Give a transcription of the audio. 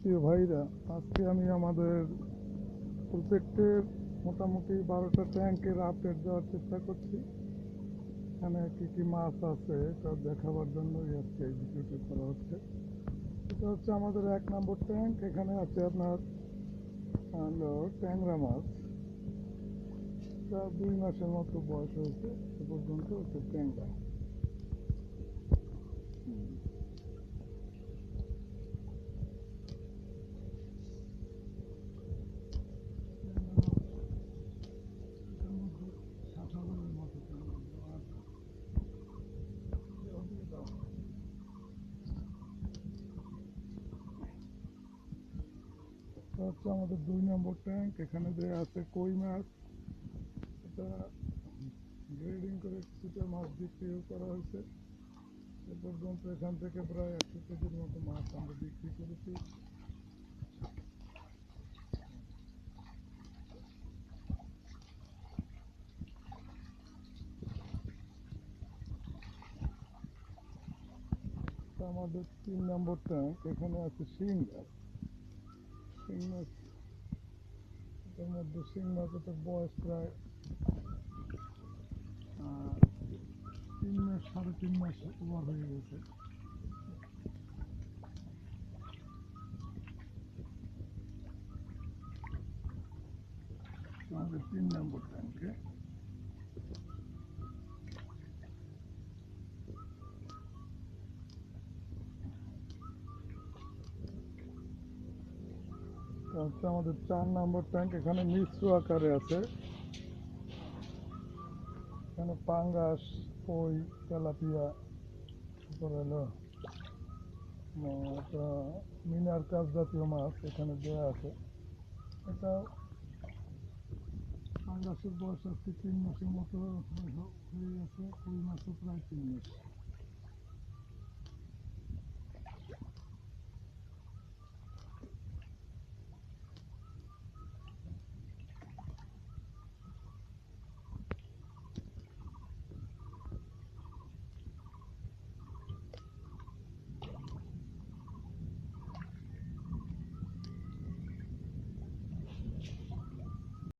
প্রিয় ভাইরা, আজকে আমি আমাদের প্রজেক্টের মোটামুটি বারোটা ট্যাঙ্কের আপডেট দেওয়ার চেষ্টা করছি। এখানে কী কী মাছ আছে তা দেখাবার জন্যই আজকে এই ভিডিওটি করা হচ্ছে। এটা হচ্ছে আমাদের এক নম্বর ট্যাঙ্ক এখানে আছে আপনার ট্যাংরা মাছ। তা দুই মাসের মতো বয়স হয়েছে, এ পর্যন্ত হচ্ছে ট্যাংরা। এটা হচ্ছে আমাদের দুই নম্বর ট্যাঙ্ক, এখানে যে আছে কই মাছ, এটা গ্রেডিং করে কিছুটা মাছ বিক্রিও করা হয়েছে। এ পর্যন্ত এখান থেকে প্রায় একশো কেজির মতো মাছ আমরা বিক্রি করেছি। আমাদের তিন নম্বর ট্যাঙ্ক, এখানে আছে শিং গাছ। শিং মাছ এটার মধ্যে শিং মাছের তো বয়স প্রায় তিন মাস, সাড়ে তিন মাস ওভার হয়ে গেছে। আমাদের তিন নম্বর ট্যাঙ্কে হচ্ছে আমাদের চার নম্বর ট্যাঙ্ক এখানে মিশ্র আকারে আছে। এখানে পাঙ্গাস, কই, তেলাপিয়া, তারপর হলো মিনার কাজ জাতীয় মাছ এখানে দেওয়া আছে। এটা পাঙ্গাসের বয়স আজকে তিন মাসের মতো হয়ে গেছে, কই মাছও প্রায় তিন মাস।